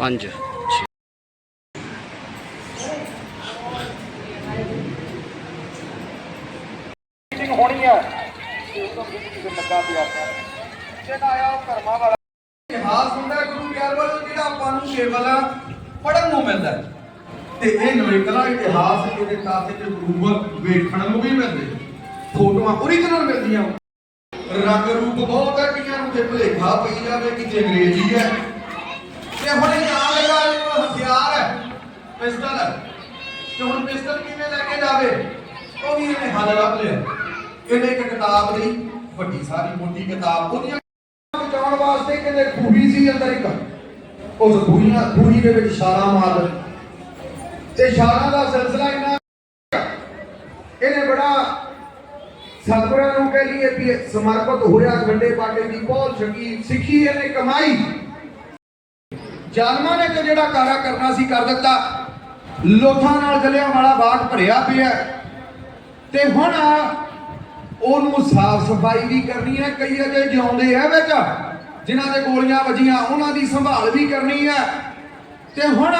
ਪੰਜ ਹੋਣੀ ਹੈ ਤੇ ਉਦੋਂ ਵੀ ਕਿਸੇ ਲੱਗਾ ਪਿਆ ਜਿਹੜਾ ਆਇਆ ਉਹ ਧਰਮਾਂ ਵਾਲਾ। ਇਤਿਹਾਸ ਹੁੰਦਾ ਗੁਰੂ ਪਿਆਰ ਵਾਲਾ ਜਿਹੜਾ ਆਪਾਂ ਨੂੰ ਕੇਵਲ ਪੜਨ ਨੂੰ ਮਿਲਦਾ। ਤੇ ਇਹ ਨਵੇਕਲਾ ਇਤਿਹਾਸ ਇਹਦੇ ਕਾਸੇ ਤੇ ਰੂਪ ਵੇਖਣ ਨੂੰ ਵੀ ਮਿਲਦੇ ਫੋਟੋਆਂ ਓਰੀਜਨਲ ਮਿਲਦੀਆਂ ਰੰਗ ਰੂਪ ਬਹੁਤ ਹੈ ਕਈਆਂ ਨੂੰ ਤੇ ਭੁਲੇਖਾ ਪਈ ਜਾਵੇ ਕਿ ਜੇ ਅੰਗਰੇਜ਼ੀ ਹੈ। ਤੇ ਹੁਣ ਇਹ ਹਥਿਆਰ ਹੈ ਪਿਸਟਲ ਤੇ ਹੁਣ ਪਿਸਟਲ ਕਿਵੇਂ ਲੈ ਕੇ ਜਾਵੇ? ਉਹ ਵੀ ਇਹਨੇ ਹੱਲ ਲੱਭ ਲਿਆ। ਇਹਨੇ ਇੱਕ ਕਿਤਾਬ ਲਈ, ਵੱਡੀ ਸਾਰੀ ਮੋਟੀ ਕਿਤਾਬ। ਉਹਦੀਆਂ ਬਚਾਉਣ ਵਾਸਤੇ ਕਹਿੰਦੇ ਖੂਹੀ ਸੀ ਅੰਦਰ ਇੱਕ। ਉਸ ਖੂਹੀਆਂ ਖੂਹੀ ਦੇ ਵਿੱਚ ਛਾਲਾਂ ਮਾਰ ਤੇ ਛਾਲਾਂ ਦਾ ਸਿਲਸਿਲਾ ਇਹਨਾਂ ਇਹਨੇ ਬੜਾ ਸਤਿਗੁਰਾਂ ਨੂੰ ਕਹਿ ਲਈਏ ਵੀ ਸਮਰਪਿਤ ਹੋਇਆ ਗੰਡੇ ਪਾਟੇ ਦੀ ਬਹੁਤ ਚੰਗੀ ਸਿੱਖੀ ਇਹਨੇ ਕਮਾਈ। ਜਾਲਮਾਂ ਨੇ ਤੇ ਜਿਹੜਾ ਕਾਰਾ ਕਰਨਾ ਸੀ ਕਰ ਦਿੱਤਾ। ਲੋਥਾਂ ਨਾਲ ਜਲਿਆਂ ਵਾਲਾ ਬਾਗ ਭਰਿਆ ਪਿਆ ਤੇ ਹੁਣ ਉਹਨੂੰ ਸਾਫ਼ ਸਫ਼ਾਈ ਵੀ ਕਰਨੀ ਹੈ, ਕਈ ਅਜੇ ਜਿਉਂਦੇ ਆ ਵਿੱਚ, ਜਿਨ੍ਹਾਂ ਦੇ ਗੋਲੀਆਂ ਵੱਜੀਆਂ, ਉਹਨਾਂ ਦੀ ਸੰਭਾਲ ਵੀ ਕਰਨੀ ਹੈ। ਤੇ ਹੁਣ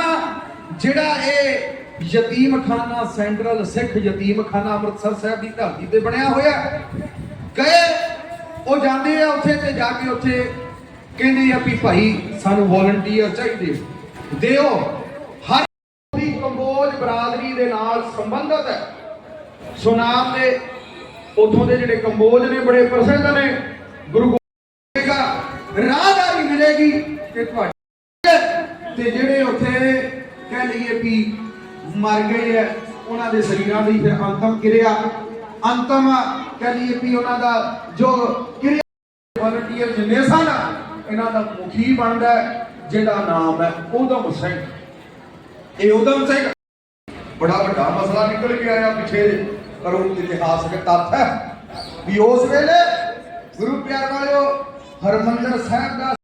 ਜਿਹੜਾ ਇਹ ਯਤੀਮਖਾਨਾ ਸੈਂਟਰਲ ਸਿੱਖ ਯਤੀਮਖਾਨਾ ਅੰਮ੍ਰਿਤਸਰ ਸਾਹਿਬ ਦੀ ਧਰਤੀ ਤੇ ਬਣਿਆ ਹੋਇਆ ਹੈ। ਗਏ, ਉਹ ਜਾਂਦੇ ਆ ਉੱਥੇ ਤੇ ਜਾ ਕੇ ਉੱਥੇ ਕਹਿੰਦੇ ਆ ਵੀ ਭਾਈ ਸਾਨੂੰ ਵੋਲੰਟੀਅਰ ਚਾਹੀਦੇ। ਦਿਓ, ਹਰ ਦੀ ਕੰਬੋਜ ਬਰਾਦਰੀ ਦੇ ਨਾਲ ਸੰਬੰਧਿਤ ਹੈ। ਸੁਨਾਮ ਦੇ ਉਥੋਂ ਦੇ ਜਿਹੜੇ ਕੰਬੋਜ ਨੇ, ਬੜੇ ਪ੍ਰਸਿੱਧ ਨੇ। ਗੁਰੂ ਗੋਬਿੰਦ ਰਾਹਦਾਰੀ ਮਿਲੇਗੀ ਤੇ ਤੁਹਾਡੇ ਤੇ ਜਿਹੜੇ ਉੱਥੇ ਕਹਿ ਲਈਏ ਵੀ ਮਰ ਗਏ ਆ, ਉਹਨਾਂ ਦੇ ਸਰੀਰਾਂ ਦੀ ਫਿਰ ਅੰਤਮ ਕਿਰਿਆ, ਅੰਤਮ ਕਹਿ ਲਈਏ ਵੀ ਉਹਨਾਂ ਦਾ ਜੋ ਕਿਰਿਆ ਵਲੰਟੀਅਰ ਜਿੰਨੇ ਸਨ ਇਹਨਾਂ ਦਾ ਮੁਖੀ ਬਣਦਾ ਹੈ, ਨਾਮ ਹੈ ਉਦਮ ਸਿੰਘ। ਇਹ ਉਦਮ ਸਿੰਘ ਬੜਾ ਵੱਡਾ ਮਸਲਾ ਨਿਕਲ ਕੇ ਆਇਆ ਪਿੱਛੇ ਪਰ ਉਹ ਇਤਿਹਾਸਕ ਤੱਥ ਹੈ ਵੀ ਉਸ ਵੇਲੇ ਗੁਰੂ ਪਿਆਰ ਵਾਲਿਓ ਹਰਮੰਦਰ ਸਾਹਿਬ ਦਾ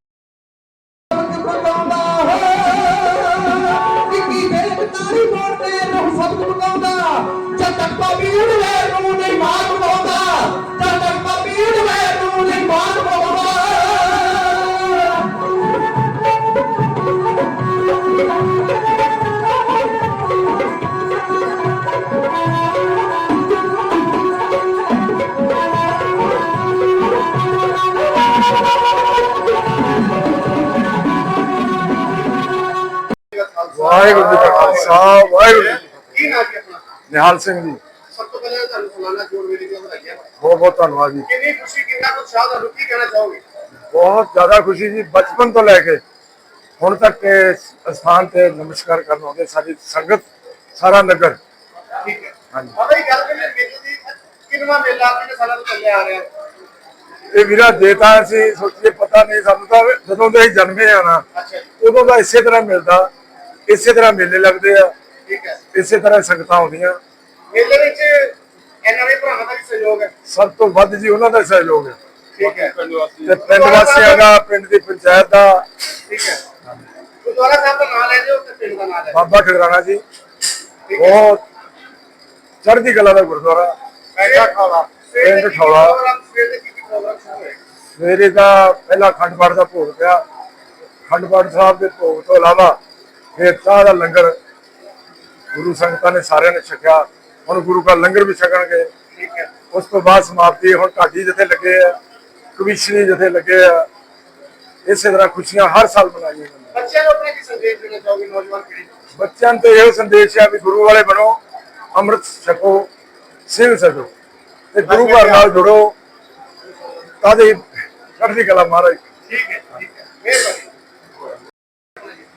ਵਾਹਿਗੁਰੂ ਜੀ ਕਾ ਖਾਲਸਾ ਵਾਹਿਗੁਰੂ ਜੀ ਕੀ ਫਤਿਹ। ਕੀ ਨਾ ਕੀ ਆਪਣਾ? ਨਿਹਾਲ ਸਿੰਘ ਜੀ। ਸਭ ਤੋਂ ਪਹਿਲਾਂ ਤੁਹਾਨੂੰ ਫਲਾਣਾ ਜੋੜ ਮੇਰੀ ਦੀਆਂ ਵਧਾਈਆਂ ਬਹੁਤ ਬਹੁਤ ਧੰਨਵਾਦ ਜੀ। ਕਿੰਨੀ ਖੁਸ਼ੀ ਕਿੰਨਾ ਕੁ ਉਤਸ਼ਾਹ ਤੁਹਾਨੂੰ ਕੀ ਕਹਿਣਾ ਚਾਹੋਗੇ? ਬਹੁਤ ਜ਼ਿਆਦਾ ਖੁਸ਼ੀ ਜੀ ਬਚਪਨ ਤੋਂ ਲੈ ਕੇ ਹੁਣ ਤੱਕ ਇਸ ਸਥਾਨ ਤੇ ਨਮਸਕਾਰ ਕਰਨ ਆਉਂਦੇ ਸਾਡੀ ਸੰਗਤ ਸਾਰਾ ਨਗਰ। ਠੀਕ ਹੈ। ਹਾਂਜੀ। ਬਾਬਾ ਜੀ ਗੱਲ ਕਰੀਏ ਮੇਲੇ ਦੀ ਕਿੰਨਵਾਂ ਮੇਲਾ ਕਿੰਨੇ ਸਾਲਾਂ ਤੋਂ ਚੱਲਿਆ ਆ ਰਿਹਾ? ਇਹ ਵੀਰਾ ਦੇਤਾ ਸੀ ਸੋਚੀਏ ਪਤਾ ਨਹੀਂ ਸਾਨੂੰ ਤਾਂ ਜਦੋਂ ਦੇ ਅਸੀਂ ਜਨਮੇ ਆ ਨਾ ਅੱਛਾ ਜੀ। ਉਦੋਂ ਦਾ ਇਸੇ ਤਰ੍ਹਾਂ ਮਿਲਦਾ। ਇਸੇ ਤਰ੍ਹਾਂ ਮੇਲੇ ਲੱਗਦੇ ਆ। ਠੀਕ ਹੈ। ਇਸੇ ਤਰ੍ਹਾਂ ਸੰਗਤਾਂ ਆਉਂਦੀਆਂ। ਮੇਲੇ ਵਿੱਚ ਐਨਆਰਆਈ ਭਰਾਵਾਂ ਦਾ ਵੀ ਸਹਿਯੋਗ ਹੈ। ਸਭ ਤੋਂ ਵੱਧ ਜੀ ਉਹਨਾਂ ਦਾ ਸਹਿਯੋਗ ਹੈ। ਠੀਕ ਹੈ। ਤੇ ਪਿੰਡ ਵਾਸੀਆਂ ਦਾ ਪਿੰਡ ਦੀ ਪੰਚਾਇਤ ਦਾ। ਠੀਕ ਹੈ। ਗੁਰਦੁਆਰਾ ਸਾਹਿਬ ਦਾ ਨਾਮ ਲੈ ਦਿਓ ਤੇ ਪਿੰਡ ਦਾ ਨਾਮ ਲੈ ਦਿਓ ਬਾਬਾ ਖਿਦਰਾਣਾ ਜੀ ਬਹੁਤ ਚੜ੍ਹਦੀ ਕਲਾ ਦਾ ਗੁਰਦੁਆਰਾ। ਐਡਾ ਪਿੰਡ ਠੌਲਾ। ਸਵੇਰ ਦੇ ਦਾ ਪਹਿਲਾ ਖੰਡ ਪਾਠ ਦਾ ਭੋਗ ਪਿਆ। ਖੰਡ ਪਾਠ ਸਾਹਿਬ ਦੇ ਭੋਗ ਤੋਂ ਇਲਾਵਾ ਫਿਰ ਚਾਹ ਦਾ ਲੰਗਰ ਗੁਰੂ ਸੰਗਤਾਂ ਨੇ ਸਾਰਿਆਂ ਨੇ ਛਕਿਆ। ਹੁਣ ਗੁਰੂ ਦਾ ਲੰਗਰ ਵੀ ਛਕਣਗੇ। ਠੀਕ ਹੈ। ਉਸ ਤੋਂ ਬਾਅਦ ਸਮਾਪਤੀ ਹੁਣ ਢਾਡੀ ਜਿੱਥੇ ਲੱਗੇ ਆ ਕਵਿਸ਼ਨੀ ਜਿੱਥੇ ਲੱਗੇ ਆ ਇਸੇ ਤਰ੍ਹਾਂ ਖੁਸ਼ੀਆਂ ਹਰ ਸਾਲ ਮਨਾਈਆਂ ਜਾਂਦੀਆਂ। ਬੱਚਿਆਂ ਨੂੰ ਆਪਣਾ ਕੀ ਸੰਦੇਸ਼ ਦੇਣਾ ਚਾਹੋਗੇ? ਨੌਜਵਾਨ ਪੀੜ੍ਹੀ ਬੱਚਿਆਂ ਨੂੰ ਤੇ ਇਹੋ ਸੰਦੇਸ਼ ਹੈ ਵੀ ਗੁਰੂ ਵਾਲੇ ਬਣੋ ਅੰਮ੍ਰਿਤ ਛਕੋ ਸਿੰਘ ਛਕੋ ਤੇ ਗੁਰੂ ਘਰ ਨਾਲ ਜੁੜੋ। ਕਾਦੇ ਚੜ੍ਹਦੀ ਕਲਾ ਮਹਾਰਾਜ। ਠੀਕ ਹੈ ਠੀਕ ਹੈ। ਮਿਹਰਬਾਨੀ।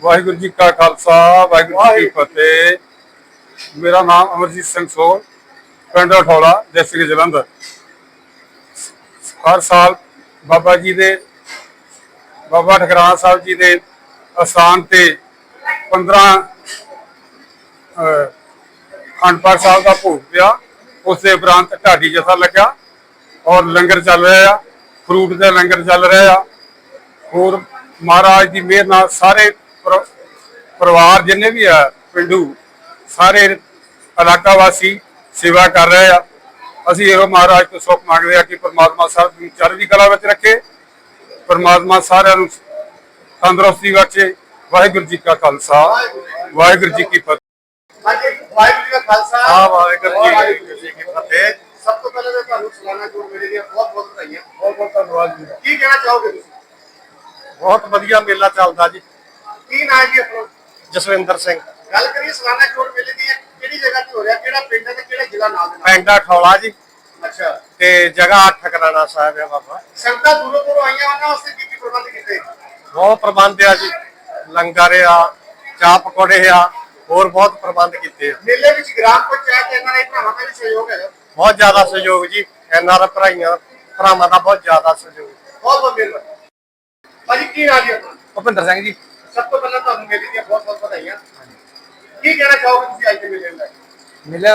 ਵਾਹਿਗੁਰੂ ਜੀ ਕਾ ਖਾਲਸਾ ਵਾਹਿਗੁਰੂ ਜੀ ਕੀ ਫਤਿਹ। ਮੇਰਾ ਨਾਮ ਅਮਰਜੀਤ ਸਿੰਘ ਸੋਲ ਪਿੰਡ ਠੋਲਾ ਡਿਸਟ੍ਰਿਕਟ ਜਲੰਧਰ। ਹਰ ਸਾਲ ਬਾਬਾ ਜੀ ਦੇ ਬਾਬਾ ਠਕਰਾਣਾ ਸਾਹਿਬ ਜੀ ਦੇ ਅਸਥਾਨ ਤੇ 15 ਅਹ, ਅਖੰਡ ਪਾਠ ਸਾਹਿਬ ਦਾ ਭੋਗ ਪਿਆ। ਉਸ ਦੇ ਉਪਰੰਤ ਢਾਡੀ ਜਥਾ ਲੱਗਾ ਔਰ ਲੰਗਰ ਚੱਲ ਰਿਹਾ ਆ। ਫਰੂਟ ਦੇ ਲੰਗਰ ਚੱਲ ਰਿਹਾ ਆ। ਹੋਰ ਮਹਾਰਾਜ ਦੀ ਮਿਹਰ ਨਾਲ ਸਾਰੇ ਪਰਿਵਾਰ ਜਿੰਨੇ ਵੀ ਆ ਪਿੰਡੂ ਸਾਰੇ ਇਲਾਕਾ ਵਾਸੀ ਸੇਵਾ ਕਰ ਰਹੇ ਆ। ਅਸੀਂ ਇਹੋ ਮਹਾਰਾਜ ਤੋਂ ਸੁੱਖ ਮੰਗਦੇ ਆ ਕਿ ਪ੍ਰਮਾਤਮਾ ਸਾਹਿਬ ਨੂੰ ਚੜ੍ਹਦੀ ਕਲਾ ਵਿੱਚ ਰੱਖੇ। ਪ੍ਰਮਾਤਮਾ ਸਾਰਿਆਂ ਨੂੰ ਤੰਦਰੁਸਤੀ ਬਖਸ਼ੇ। ਵਾਹਿਗੁਰੂ ਜੀ ਕਾ ਖਾਲਸਾ। ਵਾਹਿਗੁਰੂ ਜੀ ਕੀ ਫਤਿਹ। ਹਾਂਜੀ ਵਾਹਿਗੁਰੂ ਜੀ ਦਾ ਖਾਲਸਾ। ਹਾਂ, ਵਾਹਿਗੁਰੂ ਜੀ ਵਾਹਿਗੁਰੂ ਜੀ ਕੀ ਫਤਿਹ। ਸਭ ਤੋਂ ਪਹਿਲਾਂ ਤਾਂ ਤੁਹਾਨੂੰ ਸਲਾਨਾ ਜੋੜ ਮੇਰੇ ਦੀਆਂ ਬਹੁਤ ਬਹੁਤ ਵਧਾਈਆਂ। ਬਹੁਤ ਬਹੁਤ ਧੰਨਵਾਦ ਜੀ। ਕੀ ਕਹਿਣਾ ਚਾਹੋਗੇ ਤੁਸੀਂ? ਬਹੁਤ ਵਧੀਆ ਮੇਲਾ ਚੱਲਦਾ ਜੀ। ਕੀ ਨਾਂ ਹੈ ਜੀ ਆਪਣਾ? ਜਸਵਿੰਦਰ ਸਿੰਘ। ਗੱਲ ਕਰੀਏ ਸਲਾਨਾ ਜੋੜ ਮੇਲੇ ਦੀ ਇਹ ਕਿਹੜੀ ਜਗ੍ਹਾ ਤੇ ਹੋ ਰਿਹਾ? ਕਿਹੜਾ ਪਿੰਡ ਹੈ ਤੇ ਕਿਹੜਾ ਜ਼ਿਲ੍ਹਾ ਨਾਲ ਦੇ ਨਾਲ? ਪੈਂਡਾ ਠੌਲਾ ਜੀ। ਅੱਛਾ। ਤੇ ਜਗ੍ਹਾ ਠਕਰਾਣਾ ਸਾਹਿਬ ਹੈ ਬਾਬਾ। ਸੰਗਤਾਂ ਦੂਰੋਂ ਦੂਰੋਂ ਆਈਆਂ ਉਹਨਾਂ ਵਾਸਤੇ ਕੀ ਕੀ ਪ੍ਰਬੰਧ ਕੀਤੇ? ਬਹੁਤ ਪ੍ਰਬੰਧ ਆ ਜੀ। ਲੰਗਰ ਆ ਚਾਹ ਪਕੌੜੇ ਆ ਹੋਰ ਬਹੁਤ ਪ੍ਰਬੰਧ ਕੀਤੇ ਆ। ਮੇਲੇ ਵਿੱਚ ਗ੍ਰਾਮ ਪੰਚਾਇਤ ਇਹਨਾਂ ਦੇ ਭਰਾਵਾਂ ਦਾ ਵੀ ਸਹਿਯੋਗ ਹੈ ਬਹੁਤ ਜ਼ਿਆਦਾ ਸਹਿਯੋਗ ਜੀ। ਐਨਆਰ ਭਰਾਈਆਂ ਭਰਾਵਾਂ ਦਾ ਬਹੁਤ ਜ਼ਿਆਦਾ ਸਹਿਯੋਗ। ਬਹੁਤ ਬਹੁਤ ਮਿਹਰਬਾਨੀ। ਭਾਜੀ ਕੀ ਨਾਂ ਜੀ ਭੁਪਿੰਦਰ ਸਿੰਘ ਜੀ। ਸਭ ਤੋਂ ਪਹਿਲਾਂ ਤੁਹਾਨੂੰ ਮੇਲੇ ਦੀਆਂ ਬਹੁਤ ਬਹੁਤ ਵਧਾਈਆਂ। ਕੀ ਕਹਿਣਾ ਚਾਹੋਗੇ ਤੁਸੀਂ ਅੱਜ ਦੇ ਮੇਲੇ ਨੂੰ ਲੈ ਕੇ ਮਿਲੇ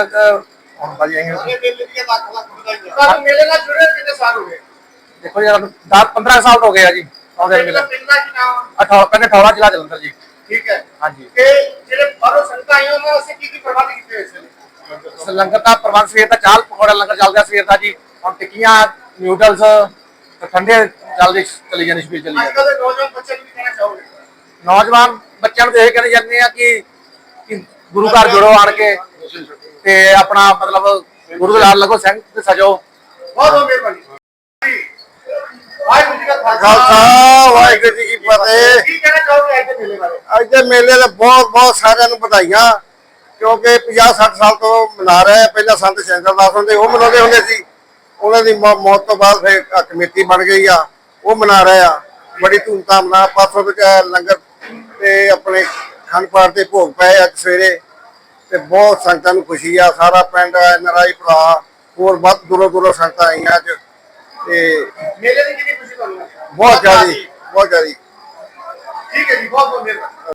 ਹੁਣ ਭਾਜੀ ਅਸੀਂ ਮੇਲੇ ਦੀਆਂ ਲੱਖ ਲੱਖ ਵਧਾਈਆਂ। ਤੁਹਾਨੂੰ ਮੇਲੇ ਨਾਲ ਜੁੜੇ ਕਿੰਨੇ ਸਾਲ ਹੋ ਗਏ? ਦੇਖੋ ਯਾਰ 10 15 ਸਾਲ ਹੋ ਗਏ ਆ ਜੀ ਆਉਂਦੇ ਪਿੰਡ ਦਾ ਪਿੰਡ ਦਾ ਕੀ ਨਾਮ ਆ? ਅਠੌ ਕਹਿੰਦੇ ਠੌਲਾ ਜ਼ਿਲ੍ਹਾ ਜਲੰਧਰ ਜੀ। ਠੀਕ ਹੈ। ਹਾਂਜੀ। ਤੇ ਜਿਹੜੇ ਬਾਹਰੋਂ ਸੰਗਤਾਂ ਆਈਆਂ ਉਹਨਾਂ ਵਾਸਤੇ ਕੀ ਕੀ ਪ੍ਰਬੰਧ ਕੀਤੇ ਹੋਏ ਸੀ? ਲੰਗਰ ਦਾ ਪ੍ਰਬੰਧ ਸਵੇਰ ਦਾ ਚਾਲ ਪਕੌੜਾ ਲੰਗਰ ਚੱਲਦਾ ਸਵੇਰ ਦਾ ਜੀ। ਹੁਣ ਟਿੱਕੀਆਂ ਨਿਊਡਲਸ ਤੇ ਠੰਡੇ ਚੱਲਦੇ ਚਲੀ ਜਾਂਦੇ ਸਪੀਡ ਚਲੀ ਅੱਜ ਜਾਂਦੇ। ਕੱਲ੍ਹ ਦੇ ਨੌਜਵਾਨ ਬੱਚੇ ਨੌਜਵਾਨ ਬੱਚਿਆਂ ਨੂੰ ਇਹ ਕਹਿੰਦੇ ਜਾਂਦੇ ਆ ਕਿ ਗੁਰੂ ਘਰ ਜੁੜੋ ਆਣ ਕੇ ਤੇ ਆਪਣਾ ਮਤਲਬ ਗੁਰੂ ਦੇ ਨਾਲ ਲੱਗੋ ਸਿੰਘ ਤੇ ਸਜੋ। ਬਹੁਤ ਬਹੁਤ ਮਿਹਰਬਾਨੀ। ਵਾਹਿਗੁਰੂ ਜੀ ਦਾ ਖਾਲਸਾ। ਖਾਲਸਾ ਵਾਹਿਗੁਰੂ ਜੀ ਕੀ ਫਤਿਹ। ਕੀ ਕਹਿਣਾ ਚਾਹੋਗੇ ਅੱਜ ਦੇ ਮੇਲੇ ਬਾਰੇ? ਅੱਜ ਦੇ ਮੇਲੇ ਦੇ ਬਹੁਤ ਬਹੁਤ ਸਾਰਿਆਂ ਨੂੰ ਵਧਾਈਆਂ ਕਿਉਂਕਿ 50 60 ਸਾਲ ਤੋਂ ਮਨਾ ਰਹੇ ਪਹਿਲਾਂ ਸੰਤ ਸ਼ੰਕਰ ਦਾਸ ਹੁੰਦੇ ਉਹ ਮਨਾਉਂਦੇ ਹੁੰਦੇ ਸੀ। ਉਹਨਾਂ ਦੀ ਮੌਤ ਤੋਂ ਬਾਅਦ ਫਿਰ ਕਮੇਟੀ ਬਣ ਗਈ ਆ ਉਹ ਮਨਾ ਰਹੇ ਆ। ਬੜੀ ਧੂਮਧਾਮ ਨਾਲ ਪਾਸੋਂ ਵਿੱਚ ਲੰਗਰ ਤੇ ਆਪਣੇ ਖੰਡ ਪਾਠ ਦੇ ਭੋਗ ਪਏ ਅੱਜ ਸਵੇਰੇ। ਤੇ ਬਹੁਤ ਸੰਗਤਾਂ ਨੂੰ ਖੁਸ਼ੀ ਆ ਸਾਰਾ ਪਿੰਡ ਨਰਾਈ ਭਰਾ ਹੋਰ ਬਹੁਤ ਦੂਰੋਂ ਦੂਰੋਂ ਸੰਗਤਾਂ ਆਈਆਂ ਅੱਜ। ਤੇ ਮੇਲੇ ਦੀ ਕਿੰਨੀ ਖੁਸ਼ੀ ਤੁਹਾਨੂੰ ਬਹੁਤ ਜ਼ਿਆਦੀ ਬਹੁਤ ਜ਼ਿਆਦੀ। ਠੀਕ ਹੈ ਜੀ ਬਹੁਤ ਬਹੁਤ ਮਿਹਰਬਾਨੀ।